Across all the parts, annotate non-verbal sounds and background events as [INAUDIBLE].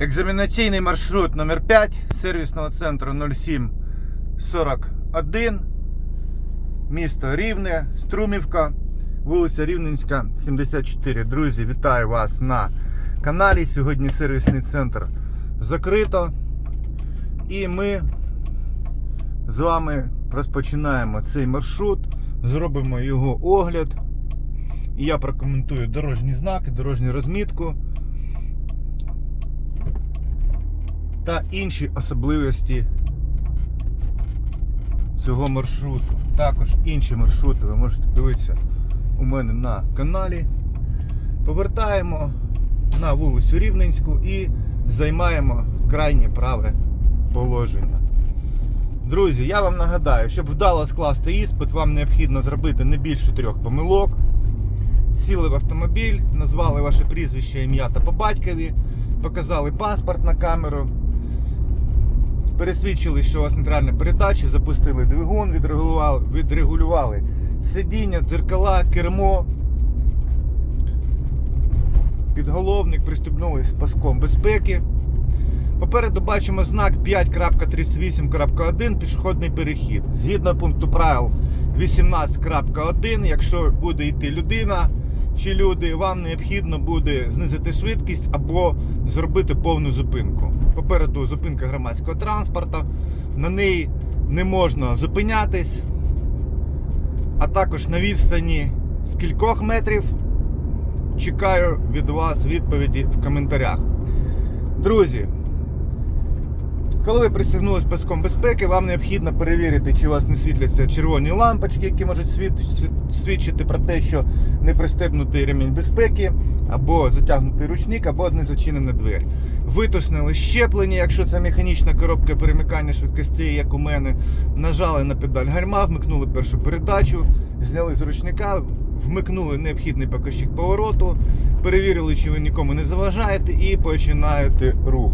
Екзаменаційний маршрут номер 5 сервісного центру 0741. Місто Рівне, Струмівка, вулиця Рівненська, 74. Друзі, вітаю вас на каналі. Сьогодні сервісний центр закрито. І ми з вами розпочинаємо цей маршрут, зробимо його огляд. І я прокоментую дорожні знаки, дорожню розмітку та інші особливості цього маршруту. Також інші маршрути ви можете дивитися у мене на каналі. Повертаємо на вулицю Рівненську і займаємо крайнє праве положення. Друзі, я вам нагадаю, щоб вдало скласти іспит, вам необхідно зробити не більше трьох помилок. Сіли в автомобіль, назвали ваше прізвище, ім'я та по батькові, показали паспорт на камеру, пересвідчили, що у вас нейтральна передача, запустили двигун, відрегулювали, відрегулювали сидіння, дзеркала, кермо, підголовник, пристебнулись паском безпеки. Попереду бачимо знак 5.38.1 пішохідний перехід. Згідно пункту правил 18.1, якщо буде йти людина чи люди, вам необхідно буде знизити швидкість або зробити повну зупинку. Попереду зупинка громадського транспорту, на неї не можна зупинятись, а також на відстані з кількох метрів. Чекаю від вас відповіді в коментарях. Друзі, коли ви пристегнулись паском безпеки, вам необхідно перевірити, чи у вас не світляться червоні лампочки, які можуть свідчити про те, що не пристебнутий ремінь безпеки, або затягнутий ручник, або не зачинена двері. Витиснили щеплення, якщо це механічна коробка перемикання швидкостей, як у мене. Нажали на педаль гальма, вмикнули першу передачу, зняли з ручника, вмикнули необхідний показчик повороту, перевірили, чи ви нікому не заважаєте, і починаєте рух.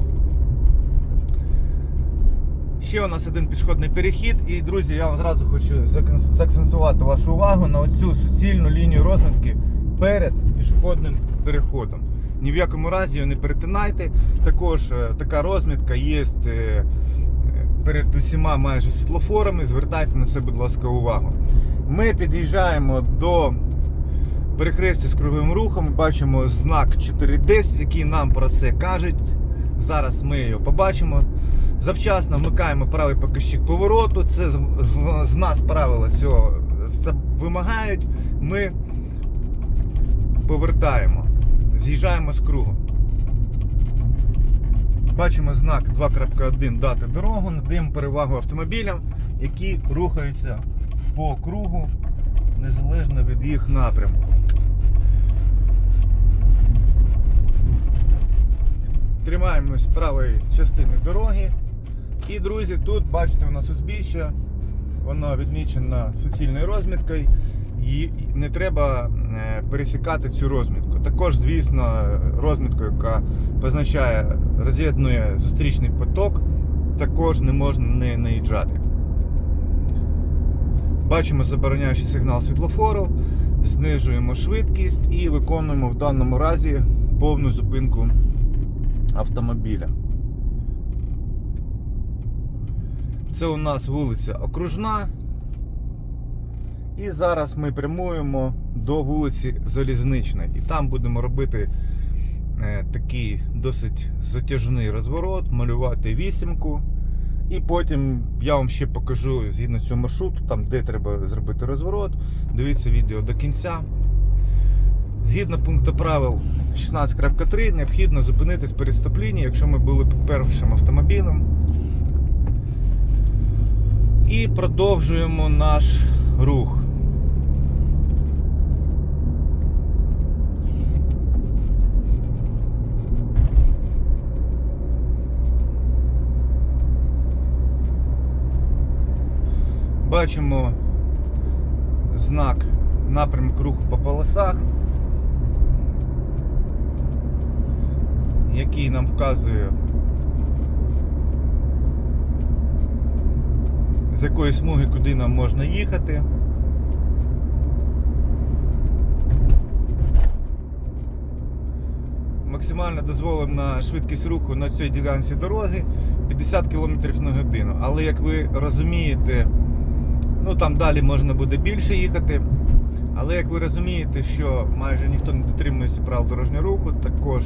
Ще у нас один пішохідний перехід. І, друзі, я вам зразу хочу заакцентувати вашу увагу на оцю суцільну лінію розмітки перед пішохідним переходом. Ні в якому разі його не перетинайте. Також е, така розмітка є е, перед усіма майже світлофорами. Звертайте на це, будь ласка, увагу. Ми під'їжджаємо до перехрестя з круговим рухом. Бачимо знак 410, який нам про це кажуть. Зараз ми його побачимо. Завчасно вмикаємо правий показчик повороту. Це з, нас правила цього вимагають. Ми повертаємо, з'їжджаємо з кругу. Бачимо знак 2.1 дати дорогу, надаємо перевагу автомобілям, які рухаються по кругу незалежно від їх напрямку. Тримаємось правої частини дороги. І, друзі, тут бачите, у нас узбіччя, воно відмічено суцільною розміткою. І не треба е, пересікати цю розмітку. Також, звісно, розмітку, яка позначає, роз'єднує зустрічний поток, також не можна не наїжджати. Бачимо забороняючий сигнал світлофору, знижуємо швидкість і виконуємо в даному разі повну зупинку автомобіля. Це у нас вулиця Окружна. І зараз ми прямуємо до вулиці Залізничної. І там будемо робити е, такий досить затяжний розворот, малювати вісімку. І потім я вам ще покажу згідно цього маршруту, там де треба зробити розворот. Дивіться відео до кінця. Згідно пункту правил 16.3 необхідно зупинитись перед стоп-лінією, якщо ми були першим автомобілем. І продовжуємо наш рух. Бачимо знак напрямок руху по полосах, який нам вказує з якої смуги куди нам можна їхати. максимально дозволена швидкість руху на цій ділянці дороги 50 км на годину. Але як ви розумієте, ну там далі можна буде більше їхати. Але як ви розумієте, що майже ніхто не дотримується правил дорожнього руху, також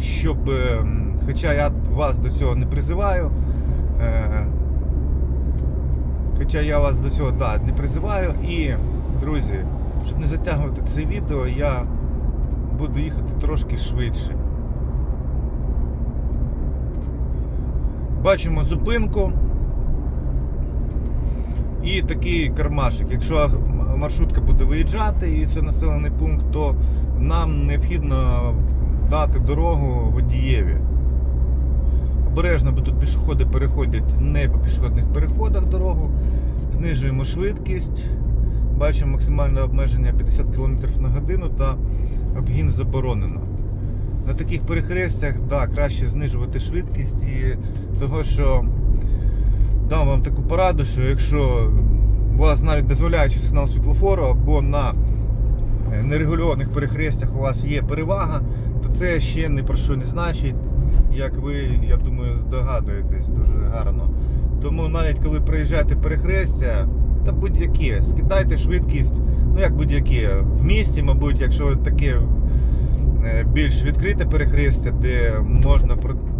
щоб, е, хоча я вас до цього не призиваю, е, хоча я вас до цього да, не призиваю, і, друзі, щоб не затягувати це відео, я буду їхати трошки швидше. Бачимо зупинку. І такий кармашик. Якщо маршрутка буде виїжджати і це населений пункт, то нам необхідно дати дорогу водієві. Обережно, бо тут пішоходи переходять не по пішохідних переходах дорогу. Знижуємо швидкість. Бачимо максимальне обмеження 50 км на годину та обгін заборонено. На таких перехрестях да, краще знижувати швидкість і того, що дам вам таку пораду, що якщо у вас навіть дозволяючи сигнал світлофору або на е, нерегульованих перехрестях у вас є перевага, то це ще ні про що не значить, як ви, я думаю, здогадуєтесь дуже гарно. Тому навіть коли приїжджаєте перехрестя, та будь-яке, скидайте швидкість, ну як будь-яке, в місті, мабуть, якщо таке е, більш відкрите перехрестя, де можна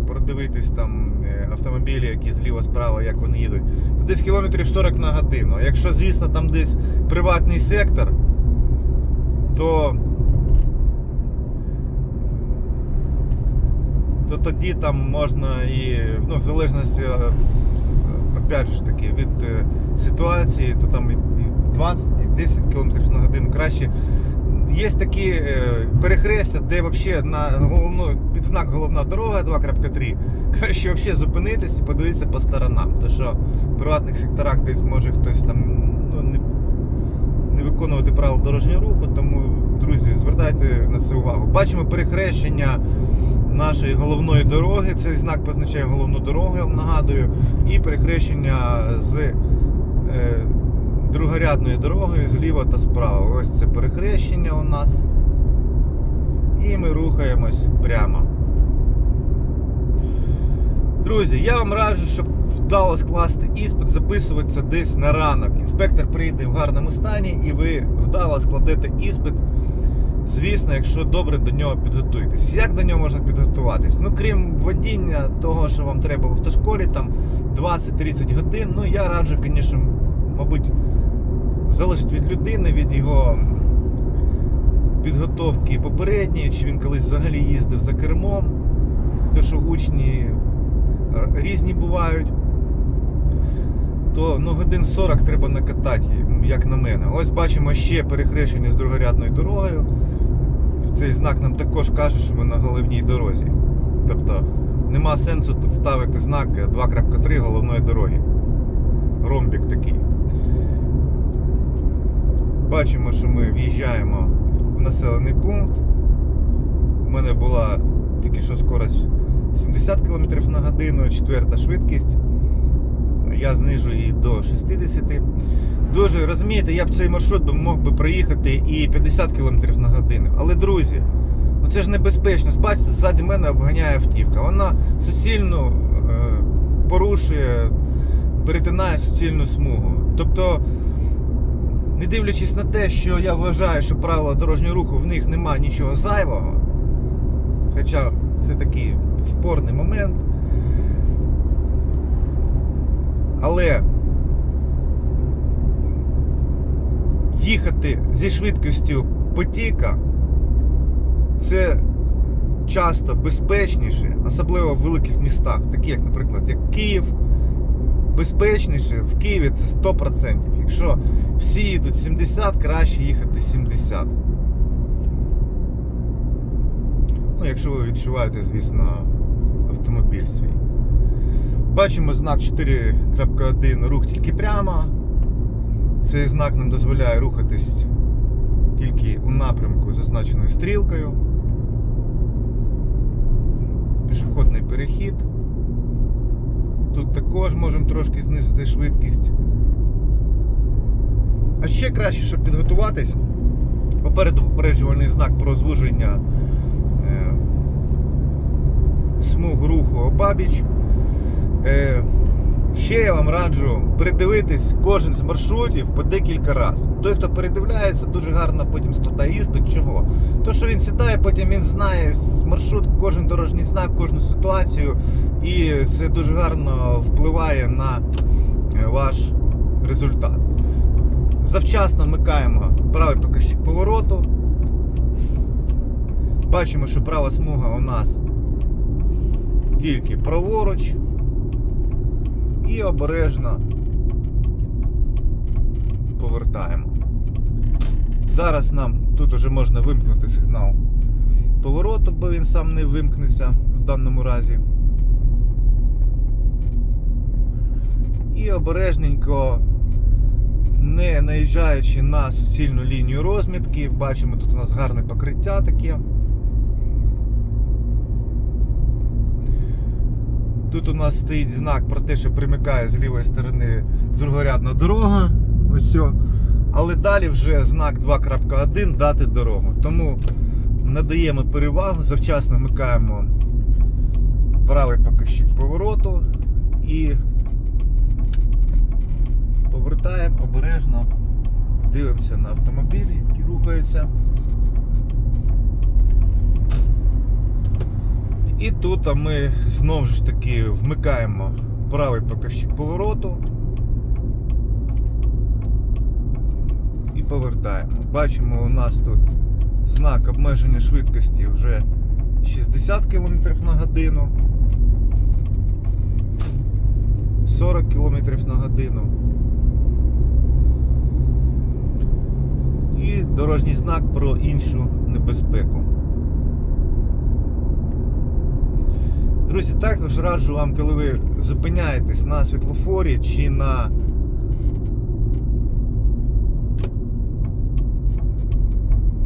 продивитись там автомобілі, які зліва справа, як вони їдуть, то десь кілометрів 40 на годину. Якщо, звісно, там десь приватний сектор, то, то тоді там можна і, ну, в залежності, е, опять же таки, від е, ситуації, то там і 20, і 10 км на годину краще. Є такі е, перехрестя, де взагалі на головну, під знак головна дорога 2.3 краще взагалі зупинитись і подивитися по сторонам. То що в приватних секторах десь може хтось там ну, не, не виконувати правила дорожнього руху, тому, друзі, звертайте на це увагу. Бачимо перехрещення нашої головної дороги. Цей знак позначає головну дорогу, я вам нагадую, і перехрещення з е, другорядною дорогою зліва та справа. Ось це перехрещення у нас. І ми рухаємось прямо. Друзі, я вам раджу, щоб вдало скласти іспит, записуватися десь на ранок. Інспектор прийде в гарному стані і ви вдало складете іспит. Звісно, якщо добре до нього підготуєтесь. Як до нього можна підготуватись? Ну, крім водіння, того, що вам треба в автошколі, там 20-30 годин, ну я раджу, звісно, мабуть, залежить від людини, від його підготовки попередньої, чи він колись взагалі їздив за кермом. Те, що учні різні бувають, то ну, годин 40 треба накатати, як на мене. Ось бачимо ще перехрещення з другорядною дорогою. Цей знак нам також каже, що ми на головній дорозі. Тобто нема сенсу тут ставити знак 2.3 головної дороги. Ромбік такий. Бачимо, що ми в'їжджаємо в населений пункт. У мене була тільки що скорость 70 км на годину, четверта швидкість. Я знижу її до 60. Дуже розумієте, я б цей маршрут мог би проїхати і 50 км на годину. Але друзі, ну це ж небезпечно. Бачите, ззаді мене обганяє автівка. Вона суцільно е, порушує, перетинає суцільну смугу. Тобто, не дивлячись на те, що я вважаю, що правила дорожнього руху в них немає нічого зайвого. Хоча це такий спорний момент. Але їхати зі швидкістю потіка це часто безпечніше, особливо в великих містах, такі як, наприклад, як Київ. Безпечніше в Києві це 100%. Якщо всі їдуть 70, краще їхати 70. Ну, якщо ви відчуваєте, звісно, автомобіль свій. Бачимо знак 4.1 рух тільки прямо. Цей знак нам дозволяє рухатись тільки у напрямку зазначеною стрілкою. Пішохідний перехід. Тут також можемо трошки знизити швидкість. А ще краще, щоб підготуватись. Попереду попереджувальний знак про звуження е, смугу руху обабіч. Е, ще я вам раджу передивитись кожен з маршрутів по декілька разів. Той, хто передивляється, дуже гарно потім складає іспит. Чого? То, що він сідає, потім він знає маршрут, кожен дорожній знак, кожну ситуацію, і це дуже гарно впливає на е, ваш результат. Завчасно вмикаємо правий показчик повороту. Бачимо, що права смуга у нас тільки праворуч. І обережно повертаємо. Зараз нам тут уже можна вимкнути сигнал повороту, бо він сам не вимкнеться в даному разі. І обережненько, не наїжджаючи на суцільну лінію розмітки, бачимо, тут у нас гарне покриття таке. Тут у нас стоїть знак про те, що примикає з лівої сторони другорядна дорога. Ось. Але далі вже знак 2.1 дати дорогу. Тому надаємо перевагу, завчасно вмикаємо правий показчик повороту і повертаємо обережно, дивимося на автомобілі, які рухаються. І тут ми знову ж таки вмикаємо правий показчик повороту і повертаємо. Бачимо, у нас тут знак обмеження швидкості вже 60 км на годину, 40 км на годину. І дорожній знак про іншу небезпеку. Друзі, також раджу вам, коли ви зупиняєтесь на світлофорі чи на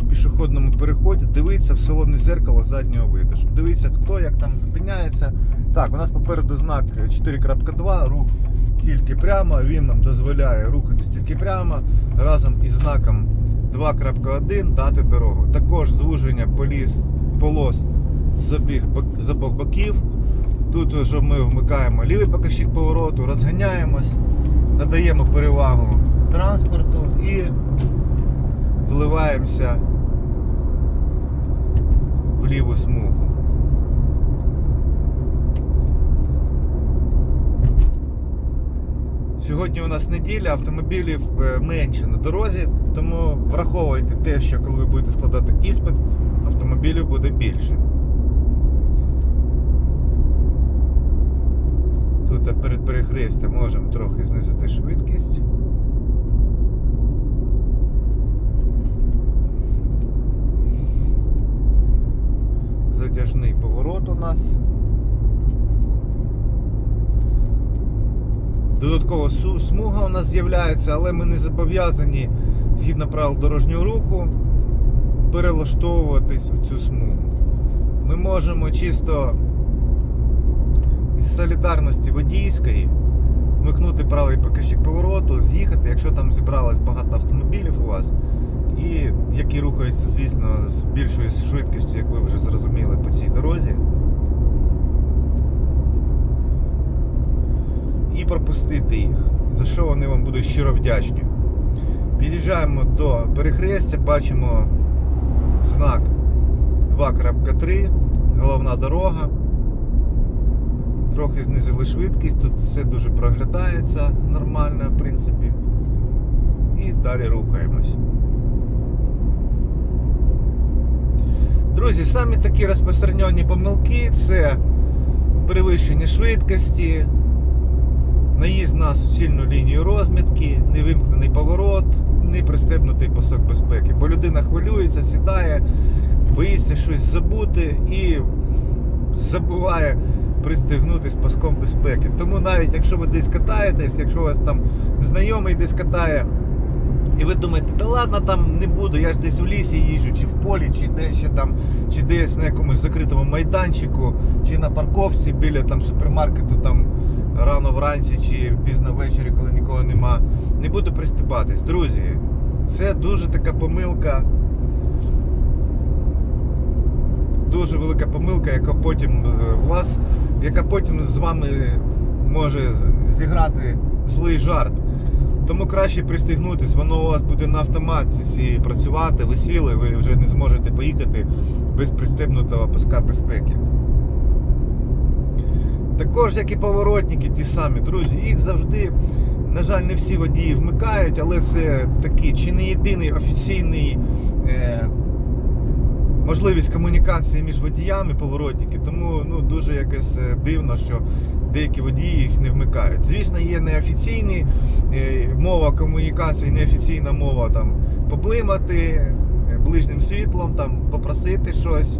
пішохідному переході, дивитися в салонне зеркало заднього виду. Щоб дивитися, хто як там зупиняється. Так, у нас попереду знак 4.2, рух тільки прямо, він нам дозволяє рухатись тільки прямо разом із знаком 2.1 дати дорогу. Також звуження поліс, полос з обіх з обох боків. Тут вже ми вмикаємо лівий показчик повороту, розганяємось, надаємо перевагу транспорту і вливаємося в ліву смугу. Сьогодні у нас неділя, автомобілів е, менше на дорозі, тому враховуйте те, що коли ви будете складати іспит, автомобілів буде більше. Тут перед перехрестям можемо трохи знизити швидкість. Затяжний поворот у нас. Додаткова смуга у нас з'являється, але ми не зобов'язані згідно правил дорожнього руху перелаштовуватись в цю смугу. Ми можемо чисто із солідарності водійської вмикнути правий показчик повороту, з'їхати, якщо там зібралось багато автомобілів у вас, і які рухаються, звісно, з більшою швидкістю, як ви вже зрозуміли, по цій дорозі. І пропустити їх, за що вони вам будуть щиро вдячні. Під'їжджаємо до перехрестя, бачимо знак 2.3, головна дорога. Трохи знизили швидкість, тут все дуже проглядається нормально, в принципі. І далі рухаємось. Друзі, самі такі розпространені помилки це перевищення швидкості, наїзд на суцільну лінію розмітки, невимкнений поворот, не пристебнутий пасок безпеки. Бо людина хвилюється, сідає, боїться щось забути і забуває пристегнутись паском безпеки. Тому навіть якщо ви десь катаєтесь, якщо у вас там знайомий десь катає, і ви думаєте, та ладно, там не буду, я ж десь в лісі їжджу, чи в полі, чи десь ще там, чи десь на якомусь закритому майданчику, чи на парковці біля там супермаркету, там рано вранці чи пізно ввечері, коли нікого нема. Не буду приступатись. Друзі, це дуже така помилка. дуже велика помилка, яка потім е, вас, яка потім з вами може зіграти злий жарт. Тому краще пристігнутись, воно у вас буде на автоматиці працювати, ви сіли, ви вже не зможете поїхати без пристебнутого паска безпеки. Також, як і поворотники, ті самі, друзі, їх завжди, на жаль, не всі водії вмикають, але це такий чи не єдиний офіційний е, можливість комунікації між водіями поворотники. Тому ну, дуже якось е, дивно, що деякі водії їх не вмикають. Звісно, є неофіційні е, мова комунікації, неофіційна мова там поблимати е, ближнім світлом, там попросити щось,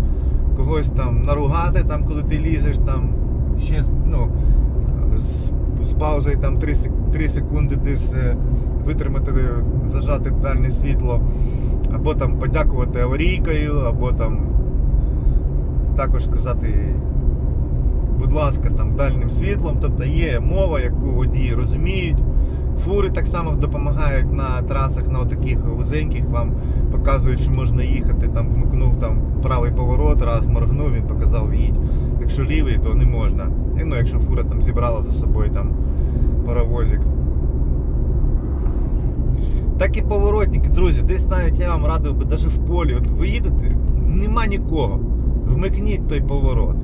когось там наругати, там, коли ти лізеш, там ще ну, з, з паузою там 3, 3 секунди десь е, витримати, зажати дальне світло, або там подякувати аварійкою, або там також сказати, будь ласка, там дальнім світлом. Тобто є мова, яку водії розуміють. Фури так само допомагають на трасах, на таких вузеньких, вам показують, що можна їхати. Там вмикнув там правий поворот, раз моргнув, він показав їдь. Якщо лівий, то не можна. І, ну, якщо фура там зібрала за собою там паровозик. Так і поворотники, друзі, десь навіть я вам радив би, навіть в полі. От ви їдете, нема нікого. Вмикніть той поворот.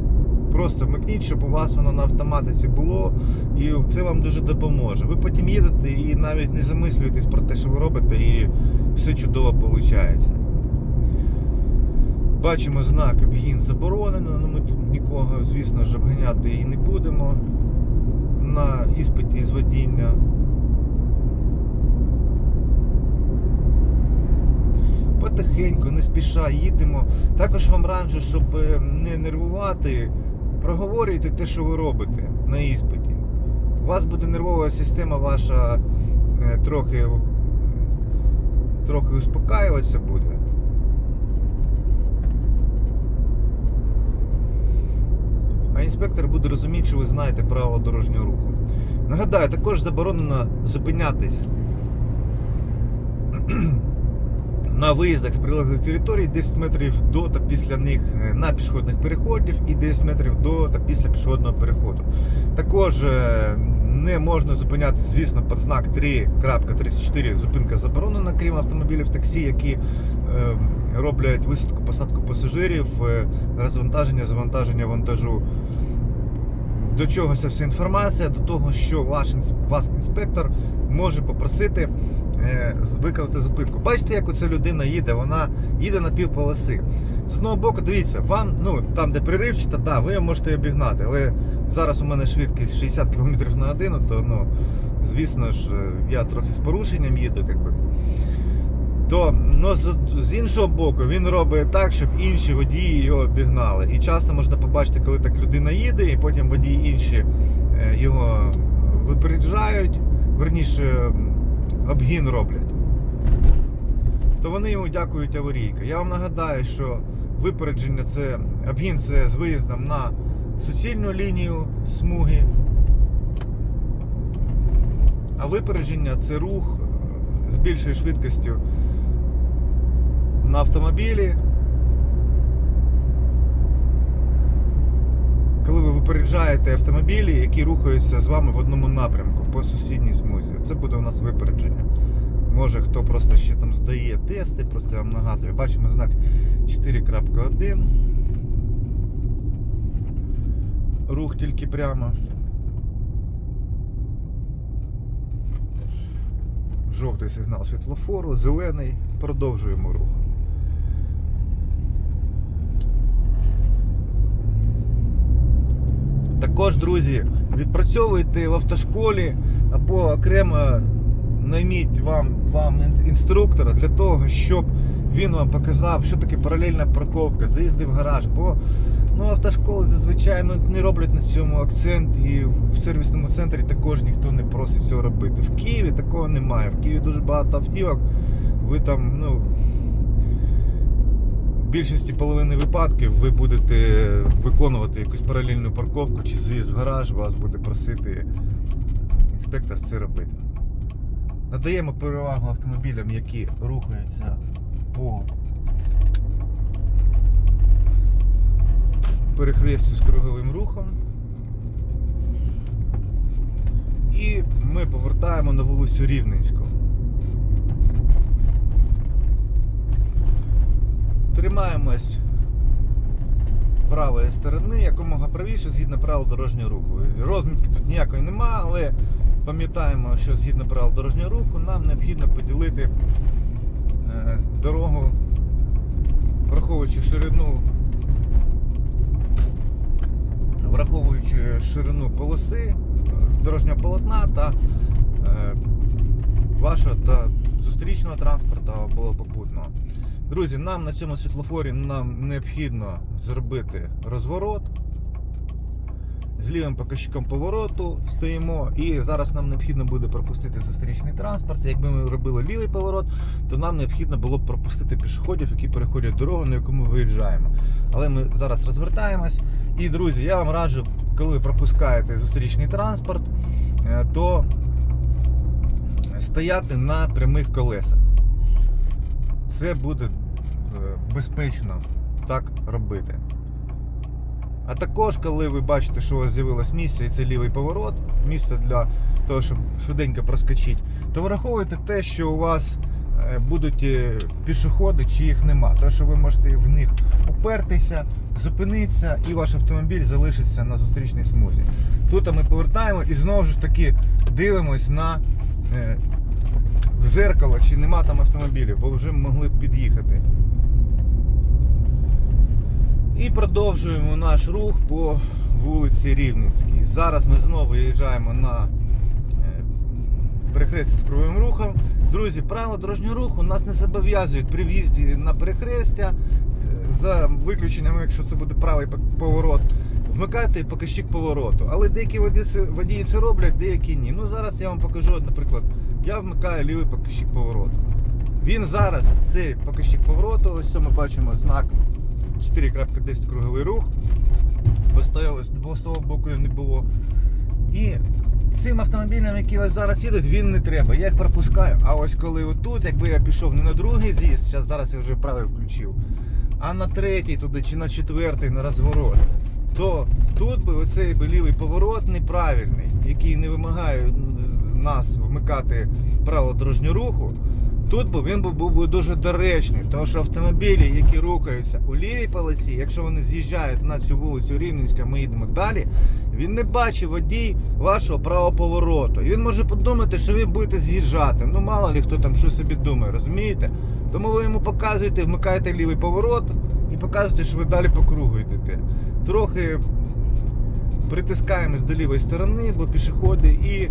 Просто вмикніть, щоб у вас воно на автоматиці було, і це вам дуже допоможе. Ви потім їдете і навіть не замислюєтесь про те, що ви робите, і все чудово виходить. Бачимо знак обгін заборонено, але ми тут нікого, звісно ж, обганяти і не будемо на іспиті з водіння. Потихеньку, не спіша їдемо. Також вам раджу, щоб е, не нервувати, проговорюйте те, що ви робите на іспиті. У вас буде нервова система ваша е, трохи, трохи успокаюватися буде. А інспектор буде розуміти, що ви знаєте правила дорожнього руху. Нагадаю, також заборонено зупинятись [CLEARS THROAT] на виїздах з прилеглих територій 10 метрів до та після них е, на пішохідних переходів і 10 метрів до та після пішохідного переходу. Також е, не можна зупиняти, звісно, під знак 3.34 зупинка заборонена, крім автомобілів таксі, які е, роблять висадку посадку пасажирів, е, розвантаження, завантаження вантажу. До чого ця вся інформація? До того, що ваш вас інспектор може попросити е, виконати зупинку. Бачите, як оця людина їде, вона їде на півполоси. З одного боку, дивіться, вам, ну там, де приривчата, да, ви можете обігнати, але зараз у мене швидкість 60 км на годину, то ну, звісно ж, е, я трохи з порушенням їду, як би. То ну, з, іншого боку, він робить так, щоб інші водії його обігнали. І часто можна побачити, коли так людина їде, і потім водії інші е, його випереджають, верніше обгін роблять. То вони йому дякують аварійка. Я вам нагадаю, що випередження це обгін це з виїздом на суцільну лінію смуги. А випередження це рух е, з більшою швидкістю на автомобілі. Коли ви випереджаєте автомобілі, які рухаються з вами в одному напрямку по сусідній смузі, це буде у нас випередження. Може хто просто ще там здає тести, просто я вам нагадую. Бачимо знак 4.1. Рух тільки прямо. Жовтий сигнал світлофору, зелений. Продовжуємо рух. Також, друзі, відпрацьовуйте в автошколі або окремо найміть вам, вам інструктора для того, щоб він вам показав, що таке паралельна парковка, заїзди в гараж. Бо ну, автошколи зазвичай ну, не роблять на цьому акцент, і в сервісному центрі також ніхто не просить цього робити. В Києві такого немає. В Києві дуже багато автівок. Ви там, ну. Більшості половини випадків ви будете виконувати якусь паралельну парковку чи з'їзд в гараж, вас буде просити інспектор це робити. Надаємо перевагу автомобілям, які рухаються по перехресті з круговим рухом. І ми повертаємо на вулицю Рівненську. Тримаємось правої сторони, якомога правіше, згідно правил дорожнього руху. Розмітки тут ніякої нема, але пам'ятаємо, що згідно правил дорожнього руху нам необхідно поділити е, дорогу, враховуючи ширину, враховуючи ширину полоси, е, дорожнього полотна та е, вашого та зустрічного транспорту або попутного. Друзі, нам на цьому світлофорі нам необхідно зробити розворот. З лівим показчиком повороту стоїмо, і зараз нам необхідно буде пропустити зустрічний транспорт. Якби ми робили лівий поворот, то нам необхідно було б пропустити пішоходів, які переходять дорогу, на яку ми виїжджаємо. Але ми зараз розвертаємось. І, друзі, я вам раджу, коли ви пропускаєте зустрічний транспорт, е, то стояти на прямих колесах. Це буде е, безпечно так робити. А також, коли ви бачите, що у вас з'явилось місце і це лівий поворот, місце для того, щоб швиденько проскочити, то враховуйте те, що у вас е, будуть е, пішоходи, чи їх нема. Тому що ви можете в них упертися, зупинитися, і ваш автомобіль залишиться на зустрічній смузі. Тут ми повертаємо і знову ж таки дивимось на в зеркало, чи нема там автомобілів, бо вже могли б під'їхати. І продовжуємо наш рух по вулиці Рівненській. Зараз ми знову виїжджаємо на е, перехрестя з круговим рухом. Друзі, правила дорожнього руху нас не зобов'язують при в'їзді на перехрестя, е, за виключенням, якщо це буде правий поворот, вмикати показчик повороту. Але деякі водії це роблять, деякі ні. Ну зараз я вам покажу, наприклад, я вмикаю лівий показчик повороту. Він зараз, цей показчик повороту, ось ми бачимо знак 4.10 круговий рух. Бо з того- боку не було. І цим автомобілям, які ось зараз їдуть, він не треба. Я їх пропускаю. А ось коли отут, якби я пішов не на другий з'їзд, зараз, зараз я вже правий включив, а на третій туди чи на четвертий на розворот, то тут би оцей би лівий поворот неправильний, який не вимагає нас вмикати правила дорожнього руху. Тут він був дуже доречний, тому що автомобілі, які рухаються у лівій полосі, якщо вони з'їжджають на цю вулицю Рівненська, ми їдемо далі, він не бачить водій вашого правого повороту. І він може подумати, що ви будете з'їжджати. Ну мало ли хто там що собі думає, розумієте? Тому ви йому показуєте, вмикаєте лівий поворот і показуєте, що ви далі по кругу йдете. Трохи притискаємось до лівої сторони, бо пішоходи і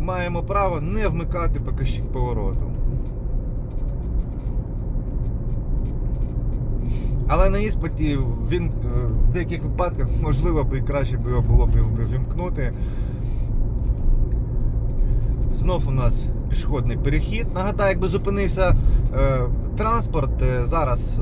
маємо право не вмикати показчик повороту. Але на іспиті він е, в деяких випадках можливо би і краще було б вимкнути. Знов у нас пішохідний перехід. Нагадаю, якби зупинився е, транспорт е, зараз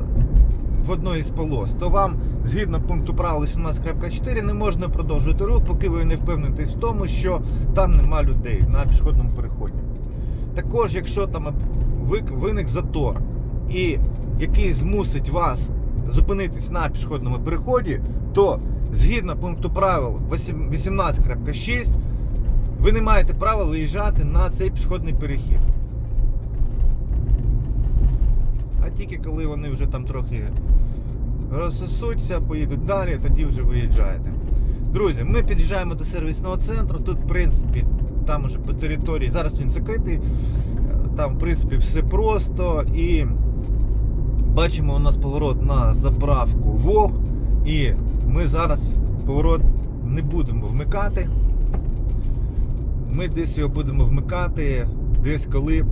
в одній із полос, то вам згідно пункту правил 18.4 не можна продовжувати рух, поки ви не впевнитесь в тому, що там нема людей на пішохідному переході. Також, якщо там виник затор і який змусить вас зупинитись на пішохідному переході, то згідно пункту правил 18.6 ви не маєте права виїжджати на цей пішохідний перехід. А тільки коли вони вже там трохи розсосуться, поїдуть далі, тоді вже виїжджаєте. Друзі, ми під'їжджаємо до сервісного центру. Тут, в принципі, там уже по території, зараз він закритий, там, в принципі, все просто. І бачимо, у нас поворот на заправку Вог. І ми зараз поворот не будемо вмикати. Ми десь його будемо вмикати, десь коли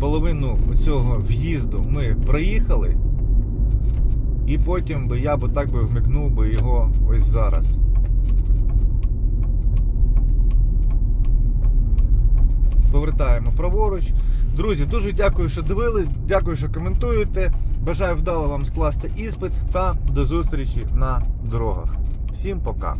половину цього в'їзду ми проїхали. І потім би я би так би вмикнув би його ось зараз. Повертаємо праворуч. Друзі, дуже дякую, що дивились, дякую, що коментуєте. Бажаю вдало вам скласти іспит та до зустрічі на дорогах. Всім пока!